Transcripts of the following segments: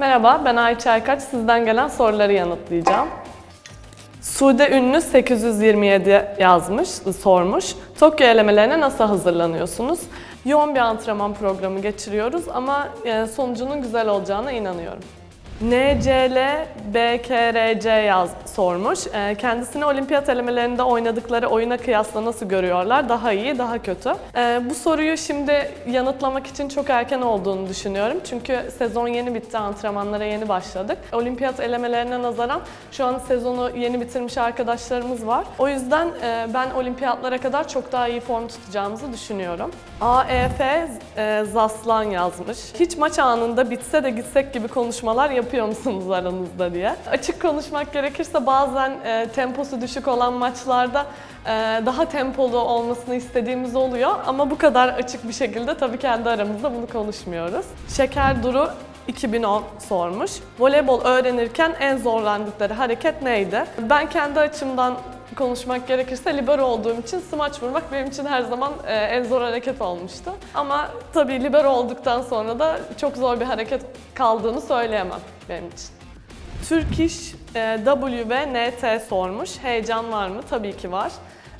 Merhaba, ben Ayça Aykaç. Sizden gelen soruları yanıtlayacağım. Sude Ünlü 827 yazmış, sormuş. Tokyo elemelerine nasıl hazırlanıyorsunuz? Yoğun bir antrenman programı geçiriyoruz ama e, sonucunun güzel olacağına inanıyorum. NCL BKRC yaz sormuş. E, Kendisini olimpiyat elemelerinde oynadıkları oyuna kıyasla nasıl görüyorlar? Daha iyi, daha kötü. E, Bu soruyu şimdi yanıtlamak için çok erken olduğunu düşünüyorum. Çünkü sezon yeni bitti, antrenmanlara yeni başladık. Olimpiyat elemelerine nazaran şu an sezonu yeni bitirmiş arkadaşlarımız var. O yüzden e, ben olimpiyatlara kadar çok daha iyi form tutacağımızı düşünüyorum. AEF e, Zaslan yazmış. Hiç maç anında bitse de gitsek gibi konuşmalar yapıyor musunuz aranızda diye. Açık konuşmak gerekirse bazen e, temposu düşük olan maçlarda e, daha tempolu olmasını istediğimiz oluyor ama bu kadar açık bir şekilde tabii kendi aramızda bunu konuşmuyoruz. Şeker Duru 2010 sormuş. Voleybol öğrenirken en zorlandıkları hareket neydi? Ben kendi açımdan konuşmak gerekirse libero olduğum için smaç vurmak benim için her zaman e, en zor hareket olmuştu. Ama tabii libero olduktan sonra da çok zor bir hareket kaldığını söyleyemem benim için. Türk İş e, W ve NT sormuş. Heyecan var mı? Tabii ki var.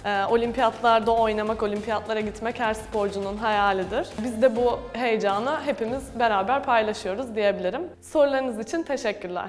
E, Olimpiyatlarda oynamak, olimpiyatlara gitmek her sporcunun hayalidir. Biz de bu heyecanı hepimiz beraber paylaşıyoruz diyebilirim. Sorularınız için teşekkürler.